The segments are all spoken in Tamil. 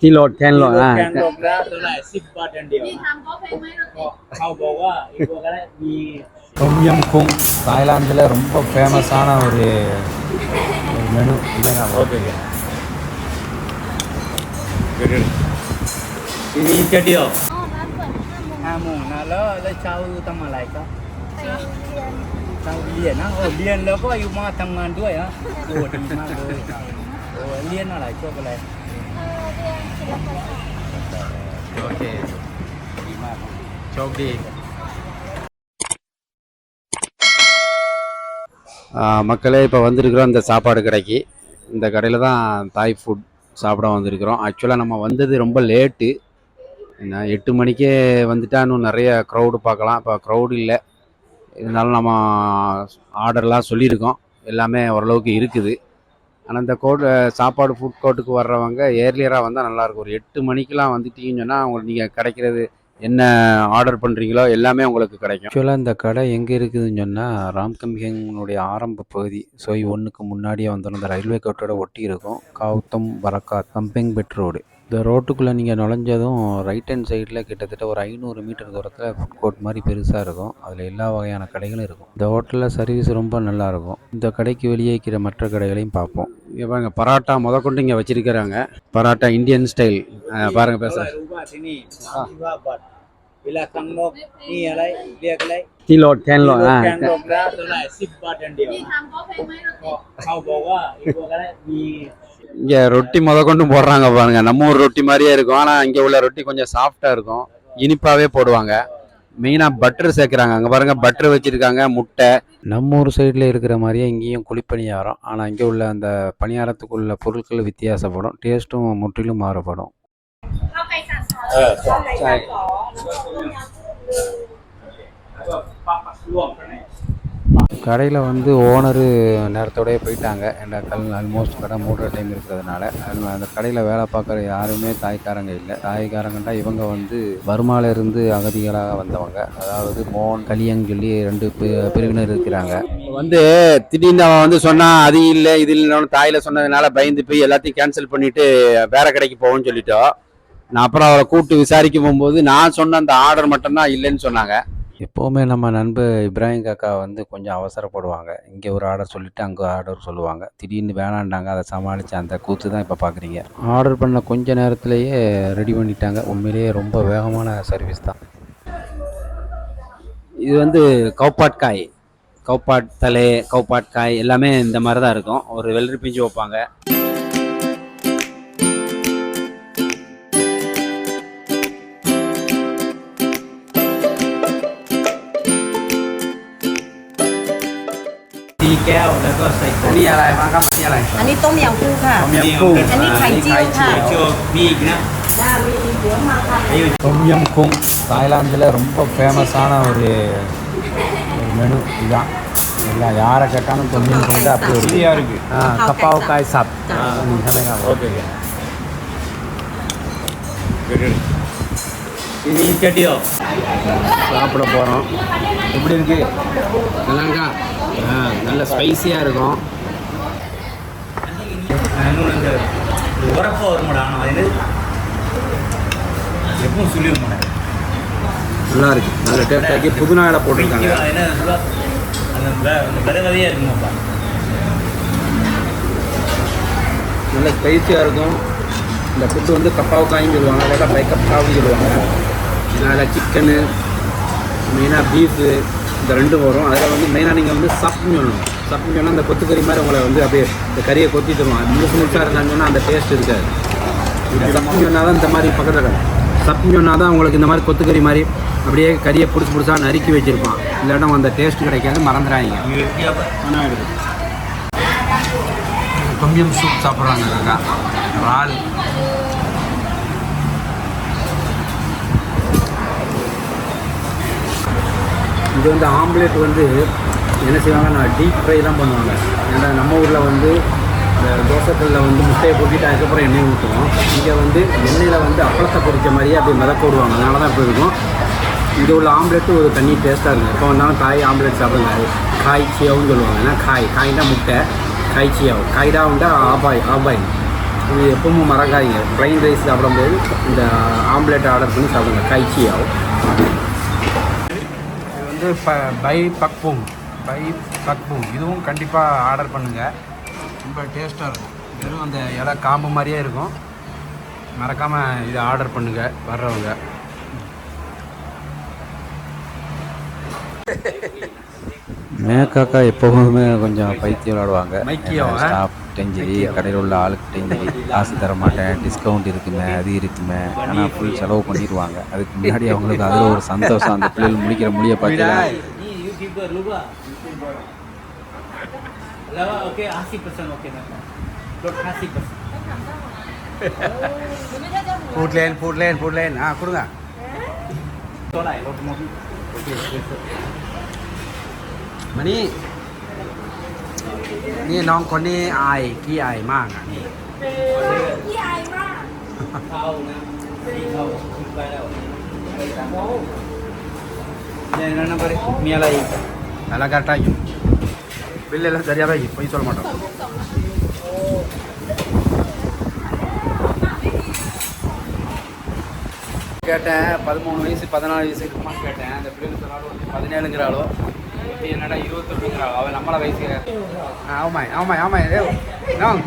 ที่โหลดแคนโหลด ที่ อ่า แกนลงแล้วตัวไหนสิบบาทอย่างเดียว พี่ทำเขาเพลงไหมเรา ก็เขาบอกว่าอีกตัวก็ได้มี தொம்யம் குங் தாய்லாந்தில் ரொம்ப ஃபேமஸான ஒரு ஒரு மெனு இல்லைங்க ஓகேมีเจ็ดเดียว อ๋อร้านเปิดห้าโมง ห้าโมงนะแล้วแล้วเช้าทำอะไรครับ ไปเรียน เช้าเรียนนะโอ้เรียนแล้วก็อยู่มาทำงานด้วยฮะโอ้ดีมากเลยโอ้เรียนอะไรชอบอะไร เออ เรียนศิลปศาสตร์ ஓகேดีมากครับ โชคดี மக்களே இப்போ வந்திருக்கிறோம் இந்த சாப்பாடு கடைக்கு இந்த கடையில் தான் தாய் ஃபுட் சாப்பிட வந்திருக்கிறோம் ஆக்சுவலாக நம்ம வந்தது ரொம்ப லேட்டு என்ன எட்டு மணிக்கே வந்துட்டா இன்னும் நிறைய க்ரௌடு பார்க்கலாம் இப்போ க்ரௌடு இல்லை இருந்தாலும் நம்ம ஆர்டர்லாம் சொல்லியிருக்கோம் எல்லாமே ஓரளவுக்கு இருக்குது ஆனால் இந்த கோட் சாப்பாடு ஃபுட் கோர்ட்டுக்கு வர்றவங்க ஏர்லியராக வந்தால் நல்லாயிருக்கும் ஒரு எட்டு மணிக்கெலாம் வந்துட்டீங்கன்னு சொன்னால் உங்களுக்கு நீங்கள் கிடைக்கிறது என்ன ஆர்டர் பண்ணுறீங்களோ எல்லாமே உங்களுக்கு கிடைக்கும். ஆக்சுவலாக இந்த கடை எங்கே இருக்குதுன்னு சொன்னால் ராம்கம்பியனுடைய ஆரம்ப பகுதி. சோய் ஒன்றுக்கு முன்னாடியே வந்துடும் இந்த ரயில்வே கோட்டோட ஒட்டி இருக்கும். கௌதம் பரக்கா கம்பெங் பெட் ரோடு. இந்த ரோட்டுக்குள்ளே நீங்கள் நுழைஞ்சதும் ரைட் ஹேண்ட் சைடில் கிட்டத்தட்ட ஒரு ஐநூறு மீட்டர் தூரத்தில் ஃபுட் கோர்ட் மாதிரி பெருசாக இருக்கும். அதில் எல்லா வகையான கடைகளும் இருக்கும். இந்த ஹோட்டலில் சர்வீஸ் ரொம்ப நல்லாயிருக்கும் இந்த கடைக்கு வெளியே இருக்கிற மற்ற கடைகளையும் பார்ப்போம். இங்கே பாருங்கள் பரோட்டா முத கொண்டு இங்கே வச்சிருக்கிறாங்க. பரோட்டா இந்தியன் ஸ்டைல் பாருங்கள் பேசுகிறேன் கிலோ இங்கே ரொட்டி முத கொண்டு போடுறாங்க பாருங்க. நம்ம ஊர் ரொட்டி மாதிரியே இருக்கும். ஆனால் இங்கே உள்ள ரொட்டி கொஞ்சம் சாஃப்டாக இருக்கும். இனிப்பாகவே போடுவாங்க. மெயினாக பட்டர் சேர்க்குறாங்க. அங்கே பாருங்கள் பட்டர் வச்சுருக்காங்க முட்டை. நம்ம ஊர் சைடில் இருக்கிற மாதிரியே இங்கேயும் குழிப்பணியாரம். ஆனால் இங்கே உள்ள அந்த பணியாரத்துக்குள்ள பொருட்கள் வித்தியாசப்படும். டேஸ்ட்டும் முற்றிலும் மாறுபடும். பாப்பா கடையில் வந்து ஓனரு நேரத்தோடய போயிட்டாங்க. ஏன்னா கல் ஆல்மோஸ்ட் கடை மூடுற டைம் இருக்கிறதுனால. அதனால அந்த கடையில் வேலை பார்க்குற யாருமே தாய்க்காரங்க இல்லை. தாய்க்காரங்கண்டா இவங்க வந்து பர்மால இருந்து அகதிகளாக வந்தவங்க. அதாவது மோன் கலியன்னு சொல்லி ரெண்டு பிரிவினர் இருக்கிறாங்க. வந்து திடீர்னு அவன் வந்து சொன்னான் அது இல்லை இது இல்லைன்னு தாயில் சொன்னதுனால பயந்து போய் எல்லாத்தையும் கேன்சல் பண்ணிட்டு வேற கடைக்கு போவோம்னு சொல்லிட்டோம். நான் அப்புறம் அவரை கூப்பிட்டு விசாரிக்க போகும்போது நான் சொன்ன அந்த ஆர்டர் மட்டும்தான் இல்லைன்னு சொன்னாங்க. எப்போவுமே நம்ம நண்பர் இப்ராஹிம் காக்கா வந்து கொஞ்சம் அவசரப்படுவாங்க. இங்கே ஒரு ஆர்டர் சொல்லிவிட்டு அங்கே ஆர்டர் சொல்லுவாங்க. திடீர்னு வேணாண்டாங்க அதை சமாளித்து அந்த கூத்து தான் இப்போ பார்க்குறீங்க ஆர்டர் பண்ண கொஞ்ச நேரத்திலேயே ரெடி பண்ணிட்டாங்க. உண்மையிலேயே ரொம்ப வேகமான சர்வீஸ் தான். இது வந்து கவுப்பாட் காய். கவுப்பாட் தலை கவுப்பாட் காய் எல்லாமே இந்த மாதிரி தான் இருக்கும். ஒரு வெள்ளரி பிஞ்சு வைப்பாங்க. แก้วแล้วก็ใส่ อันนี้อะไรบ้างครับอันนี้อะไร อันนี้ต้มยำกุ้งค่ะ ต้มยำกุ้ง อันนี้ไข่เจียวค่ะ โชว์มีอีกนะ จ้ามีอีกเดี๋ยวมาค่ะ தொம்யம் குங் தாய்லாந்தில் ரொம்ப ஃபேமஸான ஒரு ஒரு மெனு இதுதான் இல்லை யாரை கேட்டாலும் தொம்யம் குங் தான் அப்படி ஒரு ஃப்ரீயா இருக்கு ஆ கப்பாவு காய் சாப் நீங்கள் சொல்லுங்க ஓகே இது இன்கட்டியோ சாப்பிட போகிறோம் எப்படி இருக்கு? நல்லா இருக்கா ஆ நல்ல ஸ்பைசியாக இருக்கும். உரப்பா வருமாடா ஆனால் அது எப்பவும் சொல்லிட மாட்டேன் நல்லா இருக்கு. நல்ல டேஸ்டாக்கி புதினா இலை போட்டிருக்காங்க. நல்ல ஸ்பைசியாக இருக்கும். இந்த ஃபுட்டு வந்து கப்பாவு காயும் சொல்லுவாங்க. அதாவது பை கப்பாவும் சொல்லுவாங்க. அதனால் சிக்கனு மெயினாக பீஃபு இந்த ரெண்டும் வரும். அதில் வந்து மெயினாக நீங்கள் வந்து சப்புன்னு சொல்லணும். சப்புன்னு சொன்னால் அந்த கொத்துக்கறி மாதிரி உங்களை வந்து அப்படியே இந்த கறியை கொத்தி தருவோம் முழுசு முழுசாக இருந்தாங்கன்னா சொன்னால் அந்த டேஸ்ட் இருக்காது. இந்த சொன்னால் தான் இந்த மாதிரி பக்கத்தில் சப்புன்னு சொன்னால் தான் உங்களுக்கு இந்த மாதிரி கொத்துக்கறி மாதிரி அப்படியே கறியை பிடிச்சி பிடிச்சா நறுக்கி வச்சுருப்பான். இல்லாட்டா அந்த டேஸ்ட் கிடைக்காது மறந்துடாங்க இங்கே தொம்யம் சூப் சாப்பிட்றாங்க இறால். இது வந்து ஆம்லேட் வந்து என்ன செய்வாங்கன்னா டீப் ஃப்ரை தான் பண்ணுவாங்க. ஏன்னா நம்ம ஊரில் வந்து இந்த தோசைக்கல்லில் வந்து முட்டையை கொட்டிட்டு அதுக்கப்புறம் எண்ணெய் ஊற்றுவோம் இங்கே வந்து எண்ணெயில் வந்து அப்பளத்தை பொரிச்ச மாதிரியே அப்படி மிதக்க விடுவாங்க. அதனால தான் இப்படி இருக்கும். இது உள்ள ஆம்லெட்டு ஒரு தண்ணி டேஸ்ட்டாக இருக்கும். எப்போ வந்தாலும் காய் ஆம்லெட் சாப்பிடுங்க காய் சியாவுன்னு சொல்லுவாங்க. ஏன்னா காய் காய்னா முட்டை காய் சியாவு. காய்டா வந்து ஆபாய் ஆபாய். இது எப்பவும் மறக்காதீங்க. ப்ளைன் ரைஸ் சாப்பிடும்போது இந்த ஆம்லெட் ஆர்டர் பண்ணி சாப்பிடுங்க. கைச்சி ஆகும் வந்து ப பை பக்பூம் பை பக்பூம் இதுவும் கண்டிப்பாக ஆர்டர் பண்ணுங்கள் ரொம்ப டேஸ்ட்டாக இருக்கும். வெறும் அந்த இலை காம்பு மாதிரியே இருக்கும். மறக்காமல் இதை ஆர்டர் பண்ணுங்கள் வர்றவங்க. மேக்காக்கா எப்போவுமே கொஞ்சம் பைத்தியம் விளாடுவாங்க மைக்கியம், ஆ? ஸ்டாஃப்டையும் சரி கடையில் உள்ள ஆளுக்கிட்டையும் காசு தர மாட்டேன் டிஸ்கவுண்ட் இருக்குமே அது இருக்குமே. ஆனால் ஃபுல் செலவு பண்ணிடுவாங்க. அதுக்கு முன்னாடி அவங்களுக்கு அதில் ஒரு சந்தோஷம் அந்த பிள்ளைகள் முடிக்கிற முடிய பார்த்தீங்கன்னா Ni YouTuber lupa. Lawa okey 80% okey nak. Dot 80%. Food lane food lane food lane ஆ கொடுங்க Tolak lot mobil. Okey. Mà ni Niน้องคนนี้อายขี้อายมากอ่ะนี่ พี่อายมาก Tahu nak. Ni tahu. Bukan dah. Yang mana bari? Mia lagi. அதெல்லாம் கரெக்டாக இருக்கும் பில்லு எல்லாம் சரியாக தான் இருக்கும் பொய் சொல்ல மாட்டோம் கேட்டேன் பதிமூணு வயசு பதினாலு வயசு இருக்குமான்னு கேட்டேன் அந்த பிள்ளைங்க சொன்னாலும் வந்து என்னடா ஆமாம் ஆமாம் ஆமாம்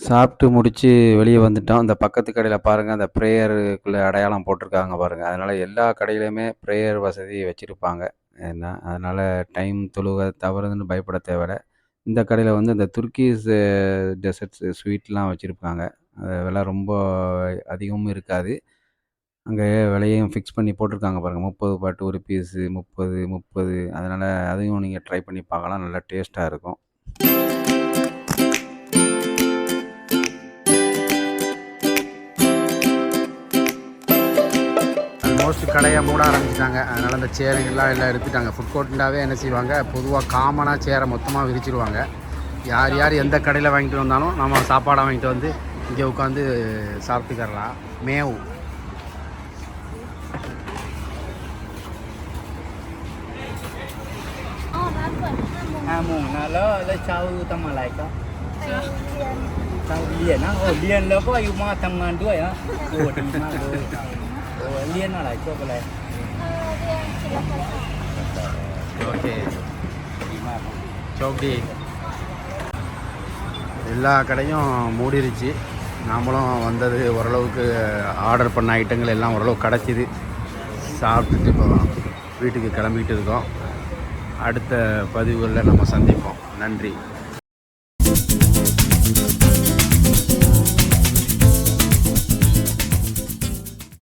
சாப்பிட்டு முடித்து வெளியே வந்துட்டோம். அந்த பக்கத்து கடையில் பாருங்கள் அந்த ப்ரேயருக்குள்ளே அடையாளம் போட்டிருக்காங்க பாருங்கள் அதனால் எல்லா கடையிலையுமே ப்ரேயர் வசதி வச்சுருப்பாங்க. என்ன? அதனால் டைம் தொழுக தவறுதுன்னு பயப்பட தேவையில்ல. இந்த கடையில் வந்து இந்த துர்க்கீஸ் டெசர்ட்ஸ் ஸ்வீட்லாம் வச்சுருப்பாங்க. அது விலை ரொம்ப அதிகமும் இருக்காது. அங்கே விலையும் ஃபிக்ஸ் பண்ணி போட்டிருக்காங்க பாருங்கள் முப்பது பாட்டு ஒரு பீஸு முப்பது முப்பது. அதனால் அதையும் நீங்கள் ட்ரை பண்ணி பார்க்கலாம். நல்லா டேஸ்ட்டாக இருக்கும். மோஸ்ட் கடையை மூட ஆரம்பிச்சிட்டாங்க. அதனால் அந்த சேருங்கெல்லாம் எல்லாம் எடுத்துட்டாங்க. ஃபுட் கோர்ட்டுண்டாவே என்ன செய்வாங்க? பொதுவாக காமனாக சேரை மொத்தமாக விரிச்சிருவாங்க. யார் யார் எந்த கடையில் வாங்கிட்டு வந்தாலும் நம்ம சாப்பாடை வாங்கிட்டு வந்து இங்கே உட்காந்து சாப்பிட்டுக்கறலாம். மேவு. ห้าโมง 5 โมงนะแล้วแล้วเช้าทำอะไรครับ ไปเรียน เช้าเรียนนะโอ้เรียนแล้วก็อยู่มาทำงานด้วยฮะโอ้ดีมากเลยโอ้เรียนอะไรจบอะไร เออเรียนศิลปศาสตร์ โอเค ดีมาก โชคดีஎல்லா கடையும் மூடிருச்சு நாமளும் வந்தது ஓரளவுக்கு ஆர்டர் பண்ண ஐட்டங்கள் எல்லாம் ஓரளவு கிடச்சிது சாப்பிட்டுட்டு இப்போ வீட்டுக்கு கிளம்பிட்டு இருக்கோம் அடுத்த பதிவுகளில் நம்ம சந்திப்போம். நன்றி.